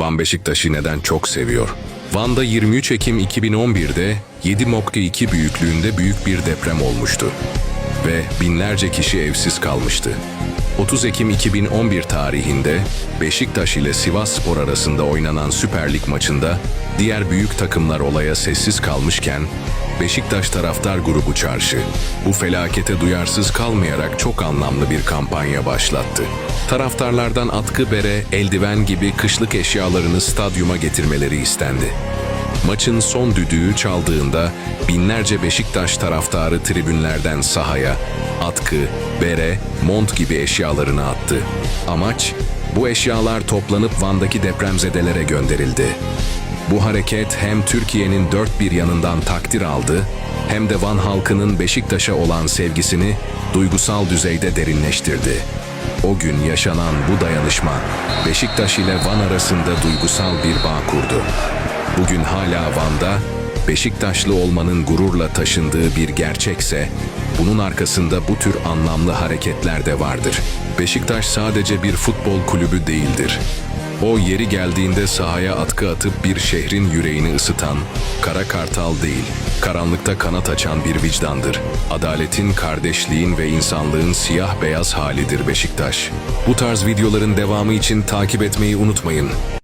Van Beşiktaş'ı neden çok seviyor? Van'da 23 Ekim 2011'de 7.2 büyüklüğünde büyük bir deprem olmuştu ve binlerce kişi evsiz kalmıştı. 30 Ekim 2011 tarihinde Beşiktaş ile Sivas Spor arasında oynanan Süper Lig maçında diğer büyük takımlar olaya sessiz kalmışken Beşiktaş taraftar grubu Çarşı bu felakete duyarsız kalmayarak çok anlamlı bir kampanya başlattı. Taraftarlardan atkı bere, eldiven gibi kışlık eşyalarını stadyuma getirmeleri istendi. Maçın son düdüğü çaldığında binlerce Beşiktaş taraftarı tribünlerden sahaya atkı, bere, mont gibi eşyalarını attı. Amaç bu eşyalar toplanıp Van'daki depremzedelere gönderildi. Bu hareket hem Türkiye'nin dört bir yanından takdir aldı hem de Van halkının Beşiktaş'a olan sevgisini duygusal düzeyde derinleştirdi. O gün yaşanan bu dayanışma Beşiktaş ile Van arasında duygusal bir bağ kurdu. Bugün hala Van'da Beşiktaşlı olmanın gururla taşındığı bir gerçekse, bunun arkasında bu tür anlamlı hareketler de vardır. Beşiktaş sadece bir futbol kulübü değildir. O yeri geldiğinde sahaya atkı atıp bir şehrin yüreğini ısıtan, kara kartal değil, karanlıkta kanat açan bir vicdandır. Adaletin, kardeşliğin ve insanlığın siyah beyaz halidir Beşiktaş. Bu tarz videoların devamı için takip etmeyi unutmayın.